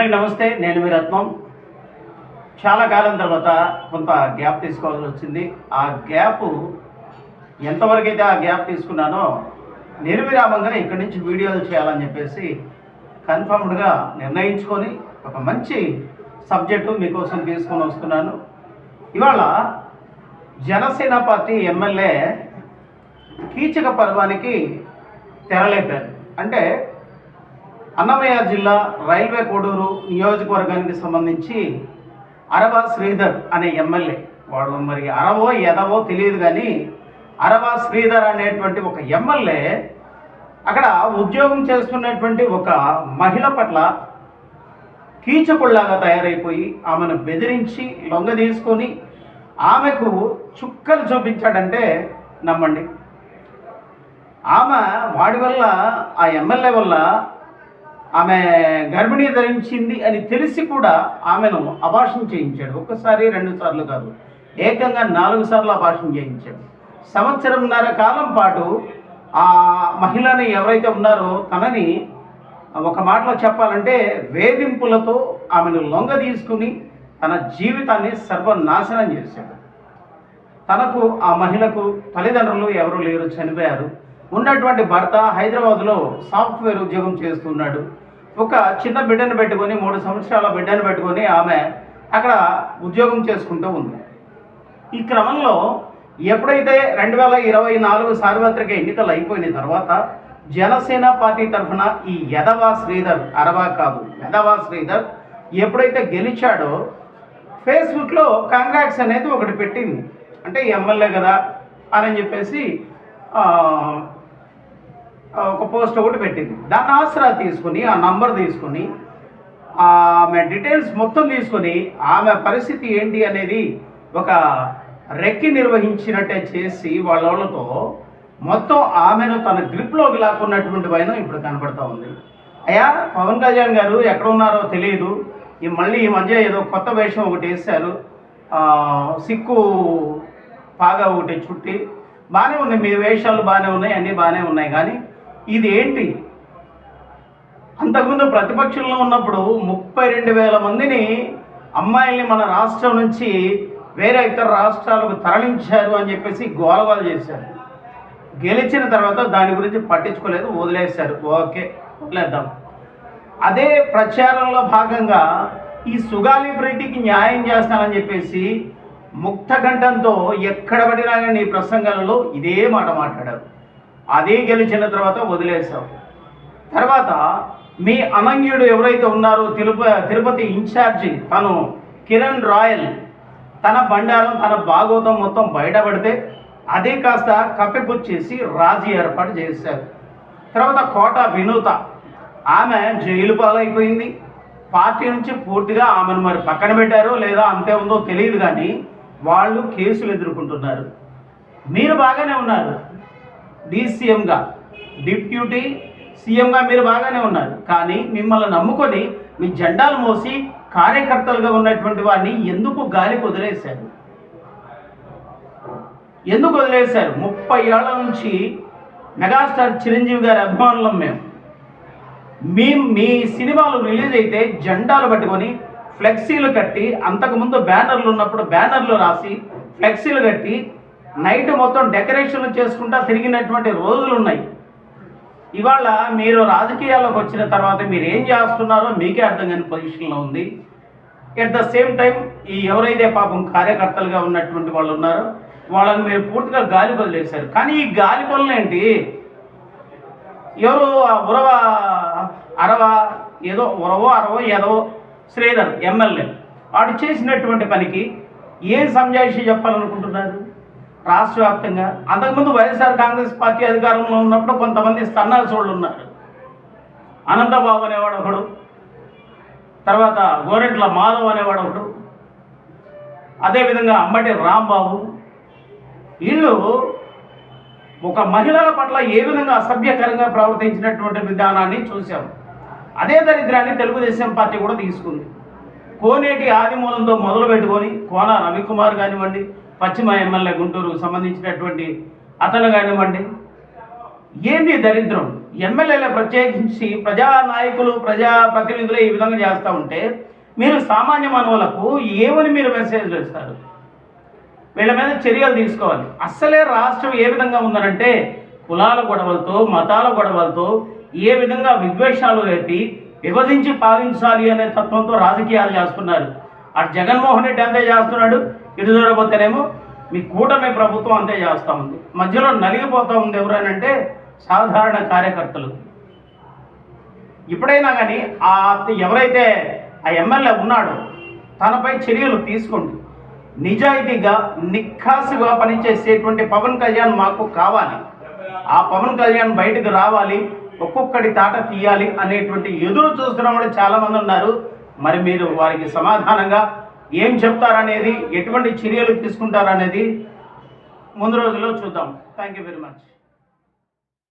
అందరికీ నమస్తే నేను మీ రత్నం. చాలా కాలం తర్వాత కొంత గ్యాప్ తీసుకోవాల్సి వచ్చింది. ఆ గ్యాప్ ఎంతవరకు అయితే ఆ గ్యాప్ తీసుకున్నానో నిర్విరామంగా ఇక్కడి నుంచి వీడియోలు చేయాలని చెప్పేసి కన్ఫర్మ్డ్గా నిర్ణయించుకొని ఒక మంచి సబ్జెక్టు మీకోసం తీసుకొని వస్తున్నాను. ఇవాళ జనసేన పార్టీ ఎమ్మెల్యే కీచక పర్వానికి తెరలేపారు. అంటే అన్నమయ్య జిల్లా రైల్వే కోడూరు నియోజకవర్గానికి సంబంధించి అరబా శ్రీధర్ అనే ఎమ్మెల్యే. వాడు మరి అరవో ఎదవో తెలియదు కానీ అరబా శ్రీధర్ అనేటువంటి ఒక ఎమ్మెల్యే అక్కడ ఉద్యోగం చేస్తున్నటువంటి ఒక మహిళ పట్ల కీచకుళ్ళాగా తయారైపోయి ఆమెను బెదిరించి లొంగ తీసుకొని ఆమెకు చుక్కలు చూపించాడంటే నమ్మండి. ఆమె వాడి వల్ల ఆ ఎమ్మెల్యే వల్ల ఆమె గర్భిణి ధరించింది అని తెలిసి కూడా ఆమెను అభాషణ చేయించాడు. ఒక్కసారి రెండు సార్లు కాదు ఏకంగా నాలుగు సార్లు అభాషణ చేయించాడు. సంవత్సరంన్నర కాలం పాటు ఆ మహిళని ఎవరైతే ఉన్నారో తనని ఒక మాటలో చెప్పాలంటే వేధింపులతో ఆమెను లొంగ తీసుకుని తన జీవితాన్ని సర్వనాశనం చేశాడు. తనకు ఆ మహిళకు తల్లిదండ్రులు ఎవరు లేరు చనిపోయారు. ఉన్నటువంటి భర్త హైదరాబాద్లో సాఫ్ట్వేర్ ఉద్యోగం చేస్తున్నాడు. ఒక చిన్న బిడ్డను పెట్టుకొని మూడు సంవత్సరాల బిడ్డను పెట్టుకొని ఆమె అక్కడ ఉద్యోగం చేసుకుంటూ ఉంది. ఈ క్రమంలో ఎప్పుడైతే రెండు వేల ఇరవై నాలుగు సార్వత్రిక ఎన్నికలు అయిపోయిన తర్వాత జనసేన పార్టీ తరఫున ఈ యదవా శ్రీధర్ అరవా కాదు యదవా శ్రీధర్ ఎప్పుడైతే గెలిచాడో ఫేస్బుక్లో కాంగ్రాక్స్ అనేది ఒకటి పెట్టింది. అంటే ఎమ్మెల్యే కదా అని చెప్పేసి ఒక పోస్ట్ ఒకటి పెట్టింది. దాన్ని ఆసరా తీసుకుని ఆ నంబర్ తీసుకుని ఆమె డీటెయిల్స్ మొత్తం తీసుకొని ఆమె పరిస్థితి ఏంటి అనేది ఒక రెక్కి నిర్వహించినట్టే చేసి వాళ్ళతో మొత్తం ఆమెను తన గ్రిప్లోకి లాక్కున్నటువంటి వైనం ఇప్పుడు కనపడతా ఉంది. అయ్యా పవన్ కళ్యాణ్ గారు ఎక్కడ ఉన్నారో తెలియదు. ఈ మళ్ళీ ఈ మధ్య ఏదో కొత్త వేషం ఒకటి వేశారు. సిక్కు పాగా ఒకటి చుట్టి బాగానే ఉంది. మీ వేషాలు బాగానే ఉన్నాయి అన్నీ బాగానే ఉన్నాయి. కానీ ఇది ఏంటి అంతకుముందు ప్రతిపక్షంలో ఉన్నప్పుడు ముప్పై రెండు వేల మందిని అమ్మాయిల్ని మన రాష్ట్రం నుంచి వేరే ఇతర రాష్ట్రాలకు తరలించారు అని చెప్పేసి గోలగోల చేశారు. గెలిచిన తర్వాత దాని గురించి పట్టించుకోలేదు వదిలేశారు. ఓకే వదిలేద్దాం. అదే ప్రచారంలో భాగంగా ఈ సుగాలి ప్రీతికి న్యాయం చేస్తానని చెప్పేసి ముక్తకంఠంతో ఎక్కడ పడినా కానీ ప్రసంగాలలో ఇదే మాట మాట్లాడారు. అదే గెలిచిన తర్వాత వదిలేశావు. తర్వాత మీ అనంగ్యుడు ఎవరైతే ఉన్నారో తిరుప తిరుపతి ఇన్ఛార్జి తను కిరణ్ రాయల్ తన బండారం తన భాగవతం మొత్తం బయటపడితే అదే కాస్త కప్పిపుచ్చేసి రాజీ ఏర్పాటు చేశారు. తర్వాత కోట వినూత ఆమె జైలు పాలైపోయింది. పార్టీ నుంచి పూర్తిగా ఆమెను మరి పక్కన పెట్టారో లేదా అంతే ఉందో తెలియదు కానీ వాళ్ళు కేసులు ఎదుర్కొంటున్నారు. మీరు బాగానే ఉన్నారు. డీసీఎంగా డిప్యూటీ సీఎంగా మీరు బాగానే ఉన్నారు. కానీ మిమ్మల్ని నమ్ముకొని మీ జెండాలు మోసి కార్యకర్తలుగా ఉన్నటువంటి వారిని ఎందుకు గాలికి వదిలేశారు? ఎందుకు వదిలేశారు? ముప్పై ఏళ్ళ నుంచి మెగాస్టార్ చిరంజీవి గారి అభిమానులం మేము మీ మీ సినిమాలు రిలీజ్ అయితే జెండాలు పట్టుకొని ఫ్లెక్సీలు కట్టి అంతకుముందు బ్యానర్లు ఉన్నప్పుడు బ్యానర్లు రాసి ఫ్లెక్సీలు కట్టి నైట్ మొత్తం డెకరేషన్లు చేసుకుంటా తిరిగినటువంటి రోజులు ఉన్నాయి. ఇవాళ మీరు రాజకీయాల్లోకి వచ్చిన తర్వాత మీరు ఏం చేస్తున్నారో మీకే అర్థం కాని పొజిషన్లో ఉంది. ఎట్ ద సేమ్ టైం ఈ ఎవరైతే పాపం కార్యకర్తలుగా ఉన్నటువంటి వాళ్ళు ఉన్నారో వాళ్ళని మీరు పూర్తిగా గాలి వదిలేశారు. కానీ ఈ గాలి ఏంటి? ఎవరు ఆ ఉరవ అరవ ఏదో ఉరవో అరవో ఏదో శ్రీధర్ ఎమ్మెల్యే. వాడు చేసినటువంటి పనికి ఏం సంజాయిషి చెప్పాలనుకుంటున్నారు? రాష్ట్ర వ్యాప్తంగా. అంతకుముందు వైఎస్ఆర్ కాంగ్రెస్ పార్టీ అధికారంలో ఉన్నప్పుడు కొంతమంది సన్నాసులు ఉన్నారు. అనంతబాబు అనేవాడు ఒకడు. తర్వాత గోరెంట్ల మాధవ్ అనేవాడు ఒకడు. అదేవిధంగా అంబటి రాంబాబు. వీళ్ళు ఒక మహిళల పట్ల ఏ విధంగా అసభ్యకరంగా ప్రవర్తించినటువంటి విధానాన్ని చూశాం. అదే దరిద్రాన్ని తెలుగుదేశం పార్టీ కూడా తీసుకుంది. కోనేటి ఆదిమూలంతో మొదలు పెట్టుకొని కోన రవికుమార్ కానివ్వండి పశ్చిమ ఎమ్మెల్యే గుంటూరుకు సంబంధించినటువంటి అతను కానివ్వండి ఏంది దరిద్రం? ఎమ్మెల్యేల ప్రత్యేకించి ప్రజా నాయకులు ప్రజా ప్రతినిధులు ఈ విధంగా చేస్తూ ఉంటే మీరు సామాన్య మానవులకు ఏమని మీరు మెసేజ్ ఇస్తారు? వీళ్ళ మీద చర్యలు తీసుకోవాలి. అస్సలే రాష్ట్రం ఏ విధంగా ఉందనంటే కులాల గొడవలతో మతాల గొడవలతో ఏ విధంగా విద్వేషాలు రేపి విభజించి పాలించాలి అనే తత్వంతో రాజకీయాలు చేస్తున్నారు. అటు జగన్మోహన్ రెడ్డి అంతే చేస్తున్నాడు ఇటు చూడబోతేనేమో మీ కూటమి ప్రభుత్వం అంతే చేస్తూ ఉంది. మధ్యలో నలిగిపోతూ ఉంది ఎవరనంటే సాధారణ కార్యకర్తలు. ఇప్పుడైనా కానీ ఆ ఎవరైతే ఆ ఎమ్మెల్యే ఉన్నాడో తనపై చర్యలు తీసుకోండి. నిజాయితీగా నిఖాసుగా పనిచేసేటువంటి పవన్ కళ్యాణ్ మాకు కావాలి. ఆ పవన్ కళ్యాణ్ బయటకు రావాలి ఒక్కొక్కటి తాట తీయాలి అనేటువంటి ఎదురు చూస్తున్న వాళ్ళు చాలామంది ఉన్నారు. మరి మీరు వారికి సమాధానంగా ఏం చెప్తారనేది ఎటువంటి చర్యలు తీసుకుంటారనేది ముందు రోజుల్లో చూద్దాం. Thank you very much